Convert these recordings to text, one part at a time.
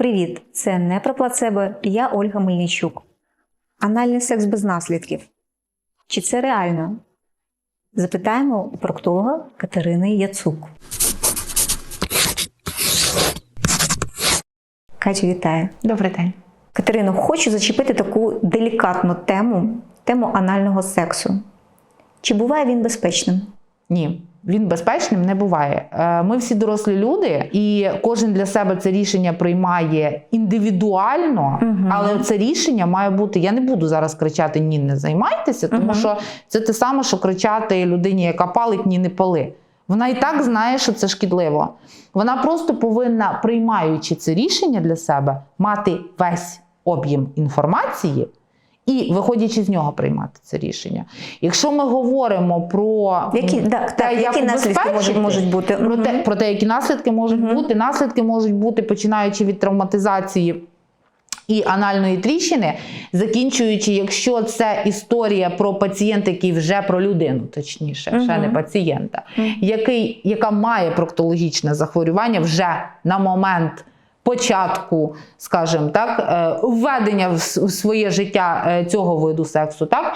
Привіт! Це не про плацебо. Я Ольга Мельничук. Анальний секс без наслідків. Чи це реально? Запитаємо у проктолога Катерини Яцук. Катю, вітаю. Добрий день. Катерино, хочу зачепити таку делікатну тему тему анального сексу. Чи буває він безпечним? Ні, він безпечним не буває. Е, Ми всі дорослі люди, і кожен для себе це рішення приймає індивідуально, Мгм. але це рішення має бути. Я не буду зараз кричати Ні, не займайтеся, тому Мгм. що це те саме, що кричати людині, яка палить, ні, не пали. Вона і так знає, що це шкідливо. Вона просто повинна, приймаючи це рішення для себе, мати весь об'єм інформації і, виходячи з нього, приймати це рішення. Якщо ми говоримо про Які, так, те, так, як які наслідки можуть, можуть бути? про те, про те, які наслідки можуть Мгм. бути. Наслідки можуть бути починаючи від травматизації. І анальної тріщини, закінчуючи, якщо це історія про пацієнта, який вже про людину, точніше, ще Мгм. не пацієнта, який, яка має проктологічне захворювання вже на момент початку, скажімо так, е, введення в своє життя е, цього виду сексу. Так?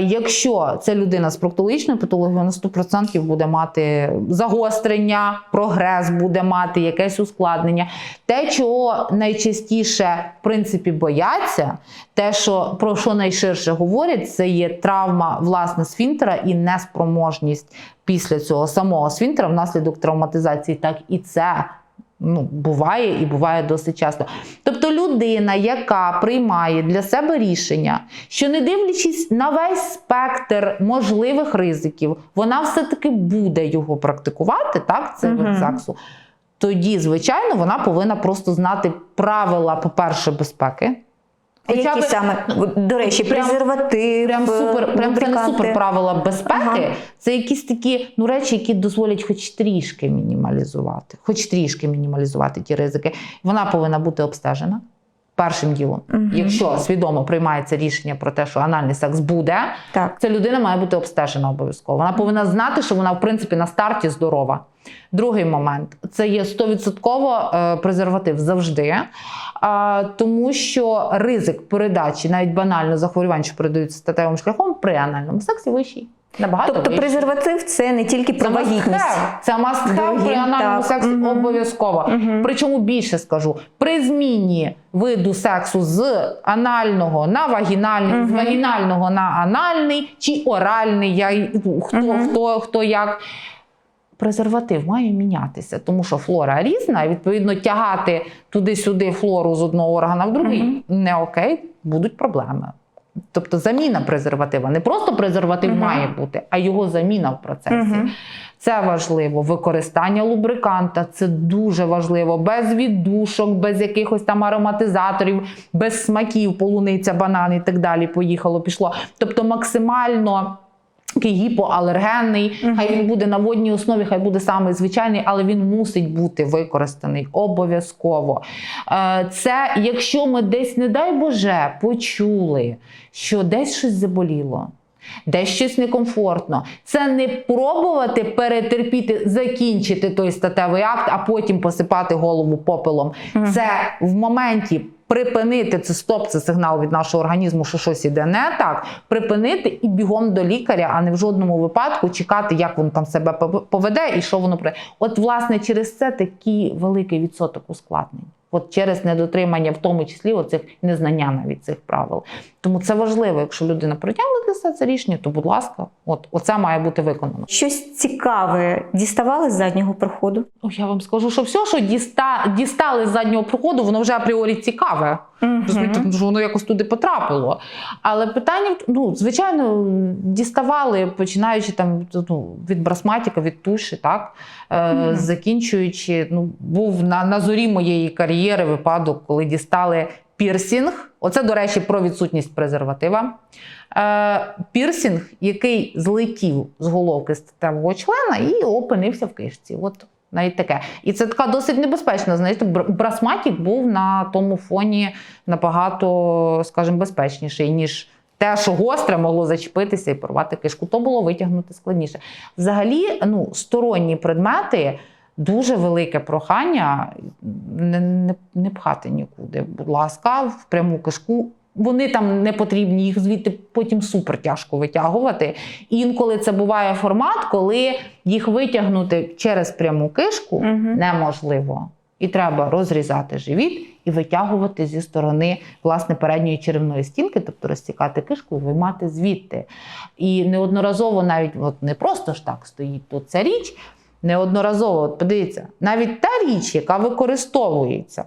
Якщо це людина з проктологічною патологією, вона 100% буде мати загострення, прогрес буде мати якесь ускладнення. Те, чого найчастіше в принципі бояться, те, що про що найширше говорять, це є травма власне сфінктера і неспроможність після цього самого сфінктера внаслідок травматизації. Так і це ну, буває і буває досить часто. Тобто людина, яка приймає для себе рішення, що не дивлячись на весь спектр можливих ризиків, вона все-таки буде його практикувати, так, це вид сексу. Тоді, звичайно, вона повинна просто знати правила, по-перше, безпеки. А які би- саме? До речі, Прям- презерватив, Прям супер, прям це не супер правила безпеки. Ага. Це якісь такі ну, речі, які дозволять хоч трішки мінімалізувати, хоч трішки мінімалізувати ті ризики. Вона повинна бути обстежена. Першим ділом, Мгм. якщо свідомо приймається рішення про те, що анальний секс буде, Так. ця людина має бути обстежена обов'язково. Вона повинна знати, що вона в принципі на старті здорова. Другий момент це є 100% е, презерватив завжди, тому що ризик передачі навіть банально захворювань, що передаються статевим шляхом при анальному сексі вищий. Набагато Тобто вищий. презерватив це не тільки про вагітність. Це Дорогі, при анальному сексі Мгм. обов'язково. Мгм. Причому більше скажу, при зміні виду сексу з анального на вагінальний, з вагінального на анальний чи оральний, я, й- ну, хто, хто, хто як. Презерватив має мінятися, тому що флора різна, і відповідно тягати туди-сюди флору з одного органа в другий Мгм. не окей, будуть проблеми. Тобто заміна презерватива. Не просто презерватив Мгм. має бути, а його заміна в процесі. Мгм. Це важливо. Використання лубриканта це дуже важливо. Без віддушок, без якихось там ароматизаторів, без смаків, полуниця, банан і так далі. Поїхало, пішло. Тобто максимально. Такий гіпоалергенний, Мгм. хай він буде на водній основі, хай буде самий звичайний, але він мусить бути використаний обов'язково. Е, Це якщо ми десь, не дай Боже, почули, що десь щось заболіло, десь щось некомфортно. Це не пробувати перетерпіти, закінчити той статевий акт, а потім посипати голову попелом. Це в моменті. Припинити це стоп, це сигнал від нашого організму, що щось іде не так. Припинити і бігом до лікаря, а не в жодному випадку чекати, як воно там себе поведе і що воно при. От, власне, через це такий великий відсоток ускладнень. От через недотримання, в тому числі, оцих незнання навіть цих правил. Тому це важливо, якщо людина прийняла себе це рішення, то будь ласка, от оце має бути виконано. Щось цікаве діставали з заднього проходу? Ну, я вам скажу, що все, що діста... дістали з заднього проходу, воно вже апріорі цікаве. Розумієте, тому що воно якось туди потрапило. Але питання, ну, звичайно, діставали, починаючи там ну, від брасматіка, від туші, так? Е, Мгм. закінчуючи, ну, був на, на зорі моєї кар'єри випадок, коли дістали пірсінг. Оце, до речі, про відсутність презерватива. Е, пірсінг, який злетів з головки статевого члена і опинився в кишці. От навіть таке. І це така досить небезпечна. Знаєте, брасматік був на тому фоні набагато, скажімо, безпечніший, ніж те, що гостре могло зачепитися і порвати кишку. То було витягнути складніше. Взагалі, ну, сторонні предмети. Дуже велике прохання не, не, не пхати нікуди. Будь ласка, в пряму кишку. Вони там не потрібні, їх звідти потім супер тяжко витягувати. Інколи це буває формат, коли їх витягнути через пряму кишку Мгм. неможливо. І треба розрізати живіт і витягувати зі сторони власне передньої черевної стінки, тобто розтікати кишку і виймати звідти. І неодноразово навіть от не просто ж так стоїть тут ця річ. Неодноразово, от подивіться, навіть та річ, яка використовується,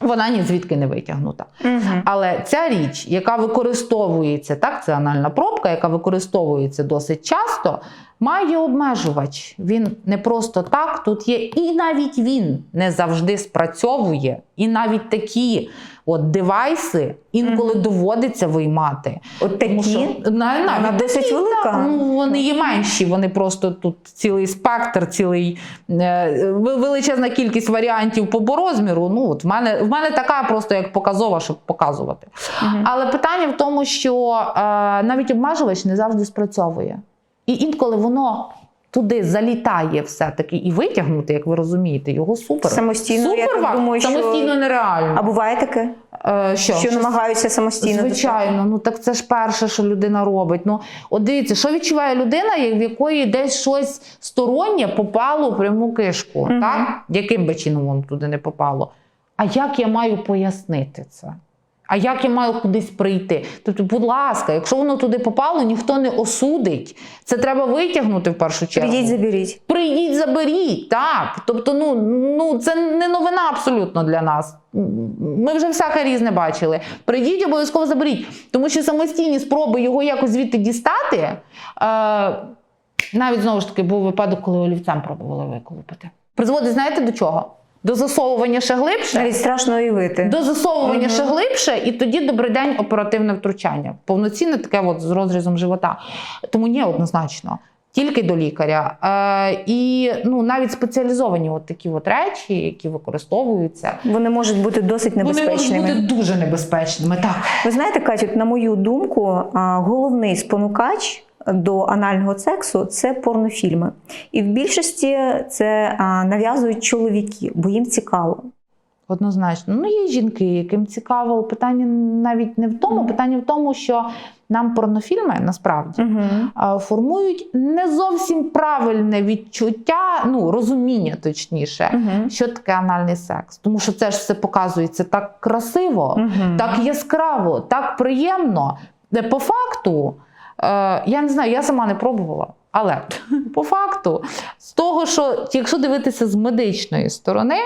вона ні звідки не витягнута. Мгм. Але ця річ, яка використовується, так, це анальна пробка, яка використовується досить часто, має обмежувач. Він не просто так тут є, і навіть він не завжди спрацьовує. І навіть такі от девайси інколи доводиться виймати. От Тому що такі. навіть досить такі, велика. ну, вони є менші, вони просто тут цілий спектр, цілий е, величезна кількість варіантів по по розміру. Ну от в мене в мене така просто як показова, щоб показувати. Мгм. Але питання в тому, що е, навіть обмежувач не завжди спрацьовує. І інколи воно туди залітає все-таки і витягнути, як ви розумієте, його супер. Самостійно, я так думаю, що- нереально. А буває таке, Е, що? що намагаються самостійно Звичайно, ну так це ж перше, що людина робить. Ну, от дивіться, що відчуває людина, в якої десь щось стороннє попало в пряму кишку, Мгм. так? Яким би чином воно туди не попало? А як я маю пояснити це? А як я маю кудись прийти? Тобто, будь ласка, якщо воно туди попало, ніхто не осудить. Це треба витягнути в першу чергу. Прийдіть, заберіть. Прийдіть, заберіть. Так. Тобто, ну, ну це не новина абсолютно для нас. Ми вже всяке різне бачили. Прийдіть, обов'язково заберіть. Тому що самостійні спроби його якось звідти дістати. Е, навіть знову ж таки був випадок, коли олівцем пробували виколупати. Призводить, знаєте, до чого? До засовування ще глибше. Навіть страшно уявити. До засовування Мгм. ще глибше, і тоді добрий день оперативне втручання. Повноцінне таке от з розрізом живота. Тому ні, однозначно. Тільки до лікаря. Е, і ну, навіть спеціалізовані от такі от речі, які використовуються, Вони можуть бути досить вони можуть небезпечними. бути дуже небезпечними. Так. Ви знаєте, Катю, на мою думку, головний спонукач до анального сексу це порнофільми. І в більшості це нав'язують чоловіки, бо їм цікаво. Однозначно. Ну, є жінки, яким цікаво. Питання навіть не в тому, Мгм. питання в тому, що нам порнофільми насправді Угу. а, формують не зовсім правильне відчуття, ну розуміння точніше, Угу. що таке анальний секс. Тому що це ж все показується так красиво, Угу. так яскраво, так приємно. Де по факту, я не знаю, я сама не пробувала. Але по факту, з того, що якщо дивитися з медичної сторони,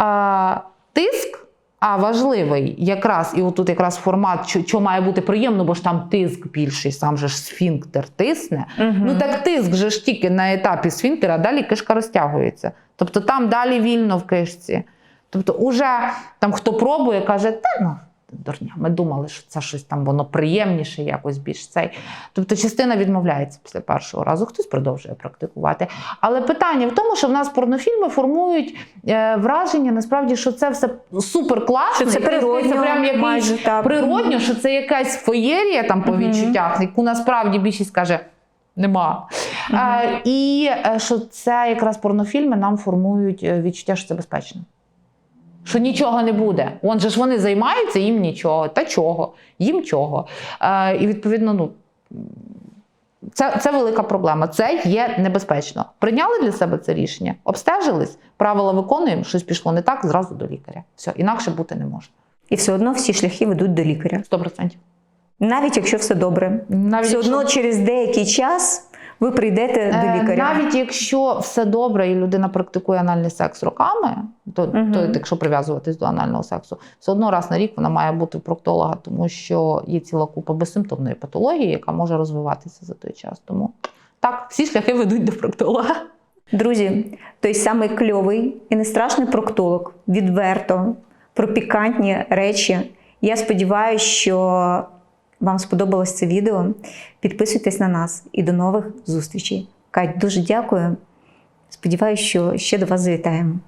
е, тиск. А важливий якраз, і отут якраз формат, що, що має бути приємно, бо ж там тиск більший, сам же ж сфінктер тисне. Ну так тиск же ж тільки на етапі сфінктера, а далі кишка розтягується. Тобто там далі вільно в кишці. Тобто, уже там хто пробує, каже, та ну. Дурня, ми думали, що це щось там воно приємніше, якось більш цей. Тобто частина відмовляється після першого разу, хтось продовжує практикувати. Але питання в тому, що в нас порнофільми формують е, враження, насправді, що це все супер класно, Що це природньо, це прям якийсь майже так. природньо, що це якась феєрія там по відчуттях, яку насправді більшість каже. Нема. Е, і е, що це якраз порнофільми нам формують е, відчуття, що це безпечно. Що нічого не буде. Вон же ж вони займаються, їм нічого. Та чого? Їм чого. Е, і відповідно, ну. Це, це велика проблема. Це є небезпечно. Прийняли для себе це рішення, обстежились, правила виконуємо, щось пішло не так, зразу до лікаря. Все, інакше бути не може. І все одно всі шляхи ведуть до лікаря. 100%. Навіть якщо все добре. Навіть все якщо- одно через деякий час ви прийдете Е, до лікаря. Навіть якщо все добре і людина практикує анальний секс роками, то, Мгм. то якщо прив'язуватись до анального сексу, все одно раз на рік вона має бути в проктолога, тому що є ціла купа безсимптомної патології, яка може розвиватися за той час. Тому так, всі шляхи ведуть до проктолога. Друзі, той самий кльовий і не страшний проктолог, відверто, про пікантні речі. Я сподіваюся, що вам сподобалось це відео. Підписуйтесь на нас і до нових зустрічей. Кать, дуже дякую. Сподіваюся, що ще до вас завітаємо.